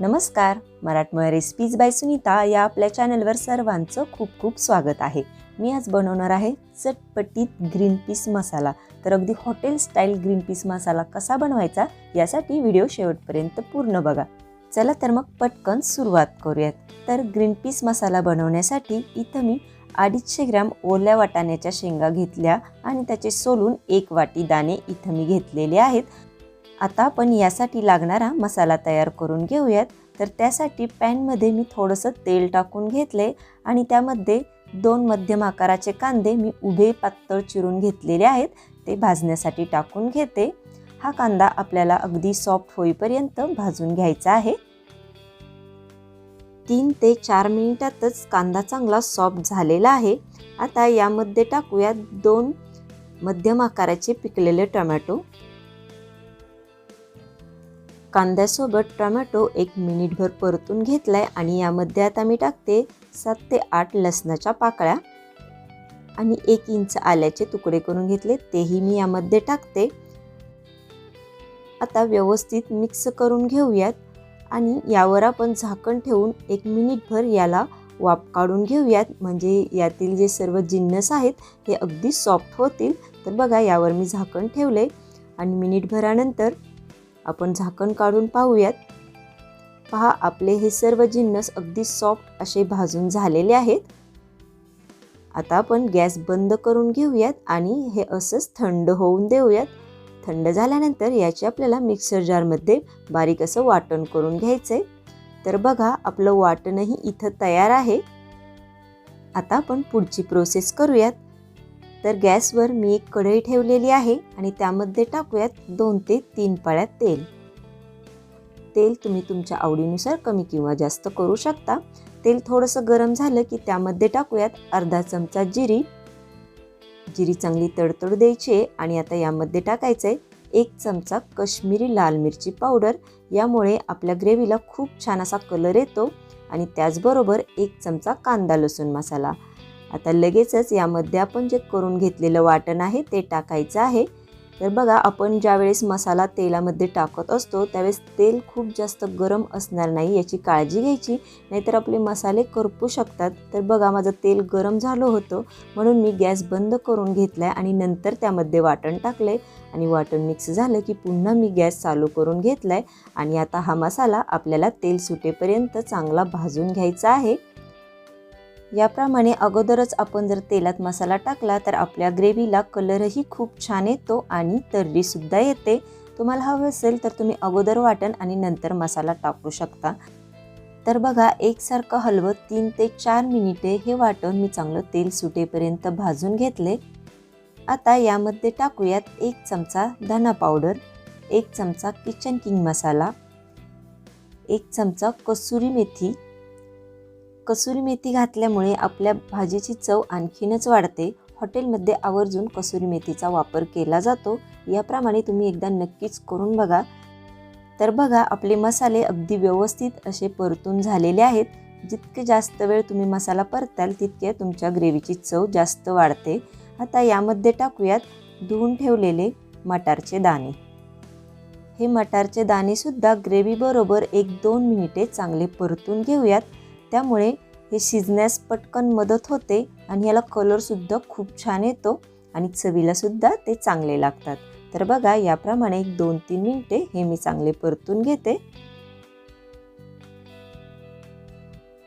नमस्कार मराठमोळ्या recipes bye Sunita या आपल्या चॅनलवर सर्वांचं खूप खूप स्वागत आहे. मी आज बनवणार आहे चटपटीत ग्रीन पीस मसाला तर अगदी हॉटेल स्टाईल ग्रीन पीस मसाला कसा बनवायचा यासाठी व्हिडिओ शेवटपर्यंत पूर्ण बघा. चला तर मग पटकन सुरुवात करूयात. तर ग्रीन पीस मसाला बनवण्यासाठी इथं मी अडीचशे ग्रॅम ओल्या वाटाण्याच्या शेंगा घेतल्या आणि त्याचे सोलून एक वाटी दाणे इथं मी घेतलेले आहेत. आता आपण यासाठी लागणारा मसाला तयार करून घेऊयात. तर त्यासाठी पॅनमध्ये मी थोडंसं तेल टाकून घेतले आणि त्यामध्ये दोन मध्यम आकाराचे कांदे मी उभे पातळ चिरून घेतलेले आहेत ते भाजण्यासाठी टाकून घेते. हा कांदा आपल्याला अगदी सॉफ्ट होईपर्यंत भाजून घ्यायचा आहे. तीन ते चार मिनिटातच कांदा चांगला सॉफ्ट झालेला आहे. आता यामध्ये टाकूयात दोन मध्यम आकाराचे पिकलेले टोमॅटो. कांद्यासोबत टोमॅटो एक मिनिटभर परतून घेतलाय आणि यामध्ये आता मी टाकते सात ते आठ लसणाच्या पाकळ्या. आणि एक इंच आल्याचे तुकडे करून घेतले तेही मी यामध्ये टाकते. आता व्यवस्थित मिक्स करून घेऊयात आणि यावर आपण झाकण ठेवून एक मिनिटभर याला वाफ काढून घेऊयात. म्हणजे यातील जे सर्व जिन्नस आहेत हे अगदी सॉफ्ट होतील. तर बघा यावर मी झाकण ठेवले. आणि मिनिटभरानंतर आपण झाकण काढून पाहूयात. पहा आपले हे सर्व जिन्नस अगदी सॉफ्ट असे भाजून झालेले आहेत. आता आपण गॅस बंद करून घेऊयात आणि हे असंच थंड होऊन देऊयात. थंड झाल्यानंतर याचे आपल्याला मिक्सर जारमध्ये बारीक असं वाटण करून घ्यायचं आहे तर बघा आपलं वाटणही इथं तयार आहे. आता आपण पुढची प्रोसेस करूयात. तर गॅसवर मी एक कढई ठेवलेली आहे आणि त्यामध्ये टाकूयात दोन ते तीन पाळ्यात तेल. तेल तुम्ही तुमच्या आवडीनुसार कमी किंवा जास्त करू शकता. तेल थोडंसं गरम झालं की त्यामध्ये टाकूयात अर्धा चमचा जिरी. जिरी चांगली तडतड द्यायची आहे आणि आता यामध्ये टाकायचं आहे एक चमचा कश्मीरी लाल मिरची पावडर. यामुळे आपल्या ग्रेव्हीला खूप छान असा कलर येतो आणि त्याचबरोबर एक चमचा कांदा लसूण मसाला. आता लगेचच यामध्ये आपण जे करून घेतलेलं वाटण आहे ते टाकायचं आहे. तर बघा आपण ज्यावेळेस मसाला तेलामध्ये टाकत असतो त्यावेळेस तेल खूप जास्त गरम असणार नाही याची काळजी घ्यायची. नाहीतर आपले मसाले करपू शकतात. तर बघा माझं तेल गरम झालं होतं म्हणून मी गॅस बंद करून घेतला आहे आणि नंतर त्यामध्ये वाटण टाकलं आहे आणि वाटण मिक्स झालं की पुन्हा मी गॅस चालू करून घेतला आहे आणि आता हा मसाला आपल्याला तेल सुटेपर्यंत चांगला भाजून घ्यायचा आहे. याप्रमाणे अगोदरच आपण जर तेलात मसाला टाकला तर आपल्या ग्रेव्हीला कलरही खूप छान येतो आणि तर्रीसुद्धा येते. तुम्हाला हवं असेल तर तुम्ही अगोदर वाटण आणि नंतर मसाला टाकू शकता. तर बघा एकसारखं हलवत तीन ते चार मिनिटे हे वाटण मी चांगलं तेल सुटेपर्यंत भाजून घेतले. आता यामध्ये टाकूयात एक चमचा धना पावडर एक चमचा किचन किंग मसाला एक चमचा कसुरी मेथी कसुरी मेथी घातल्यामुळे आपल्या भाजीची चव आणखीनच वाढते. हॉटेलमध्ये आवर्जून कसुरी मेथीचा वापर केला जातो. याप्रमाणे तुम्ही एकदा नक्कीच करून बघा. तर बघा आपले मसाले अगदी व्यवस्थित असे परतून झालेले आहेत. जितके जास्त वेळ तुम्ही मसाला परताल तितके तुमच्या ग्रेव्हीची चव जास्त वाढते. आता यामध्ये टाकूयात धुवून ठेवलेले मटारचे दाणे. हे मटारचे दाणेसुद्धा ग्रेव्हीबरोबर एक दोन मिनिटे चांगले परतून घेऊयात. त्यामुळे हे शिजण्यास पटकन मदत होते आणि याला कलरसुद्धा खूप छान येतो आणि चवीलासुद्धा ते चांगले लागतात. तर बघा याप्रमाणे एक दोन तीन मिनिटे हे मी चांगले परतून घेते.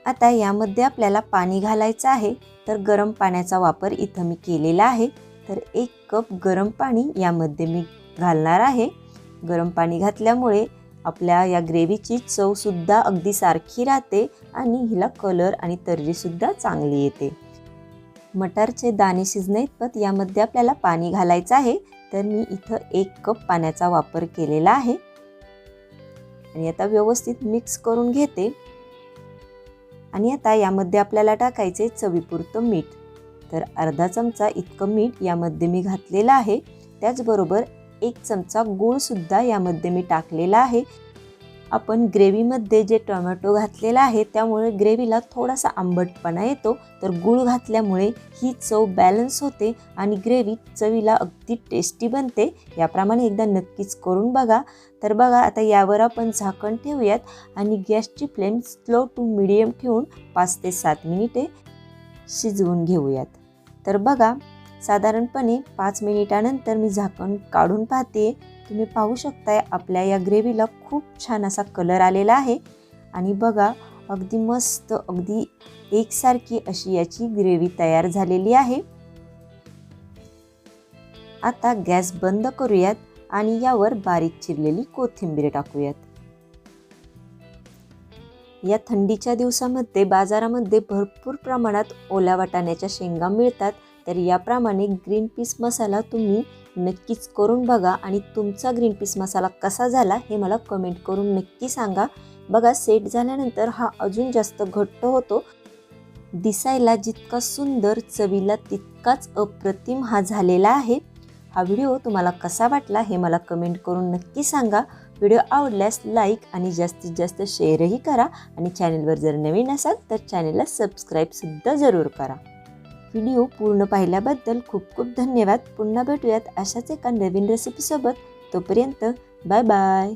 आता यामध्ये आपल्याला पाणी घालायचं आहे. तर गरम पाण्याचा वापर इथं मी केलेला आहे. तर एक कप गरम पाणी यामध्ये मी घालणार आहे. गरम पाणी घातल्यामुळे आपल्या या ग्रेव्हीची चवसुद्धा अगदी सारखी राहते आणि हिला कलर आणि तर्रीसुद्धा चांगली येते. मटारचे दाणे शिजणे इतपत यामध्ये आपल्याला पाणी घालायचं आहे. तर मी इथं एक कप पाण्याचा वापर केलेला आहे. आणि आता व्यवस्थित मिक्स करून घेते. आणि आता यामध्ये आपल्याला टाकायचे चवीपुरतं मीठ. तर अर्धा चमचा इतकं मीठ यामध्ये मी घातलेलं आहे. त्याचबरोबर एक चमचा गूळसुद्धा यामध्ये मी टाकलेला आहे. आपण ग्रेव्हीमध्ये जे टोमॅटो घातलेला आहे त्यामुळे ग्रेव्हीला थोडासा आंबटपणा येतो. तर गूळ घातल्यामुळे ही चव बॅलन्स होते आणि ग्रेव्ही चवीला अगदी टेस्टी बनते. याप्रमाणे एकदा नक्कीच करून बघा. तर बघा आता यावर आपण झाकण ठेवूयात आणि गॅसची फ्लेम स्लो टू मिडियम ठेवून पाच ते सात मिनिटे शिजवून घेऊयात. तर बघा साधारणपणे पाच मिनिटानंतर मी झाकण काढून पाहते. तुम्ही पाहू शकताय आपल्या या ग्रेव्हीला खूप छान असा कलर आलेला आहे. आणि बघा अगदी मस्त अगदी एकसारखी अशी याची ग्रेव्ही तयार झालेली आहे. आता गॅस बंद करूयात आणि यावर बारीक चिरलेली कोथिंबीर टाकूयात. या थंडीच्या दिवसामध्ये बाजारामध्ये भरपूर प्रमाणात ओल्या वाटाण्याच्या शेंगा मिळतात. तर याप्रमाणे ग्रीन पीस मसाला तुम्ही नक्कीच करून बघा आणि तुमचा ग्रीन पीस मसाला कसा झाला हे मला कमेंट करून नक्की सांगा. बघा सेट झाल्यानंतर हा अजून जास्त घट्ट होतो. दिसायला जितका सुंदर चवीला तितकाच अप्रतिम हा झालेला आहे. हा व्हिडिओ तुम्हाला कसा वाटला हे मला कमेंट करून नक्की सांगा. व्हिडिओ आवडल्यास लाईक आणि जास्तीत जास्त शेअरही करा आणि चॅनलवर जर नवीन असाल तर चॅनलला सबस्क्राईबसुद्धा जरूर करा. व्हिडिओ पूर्ण पाहिल्याबद्दल खूप खूप धन्यवाद. पुन्हा भेटूयात अशाच एका नवीन रेसिपीसोबत तोपर्यंत बाय बाय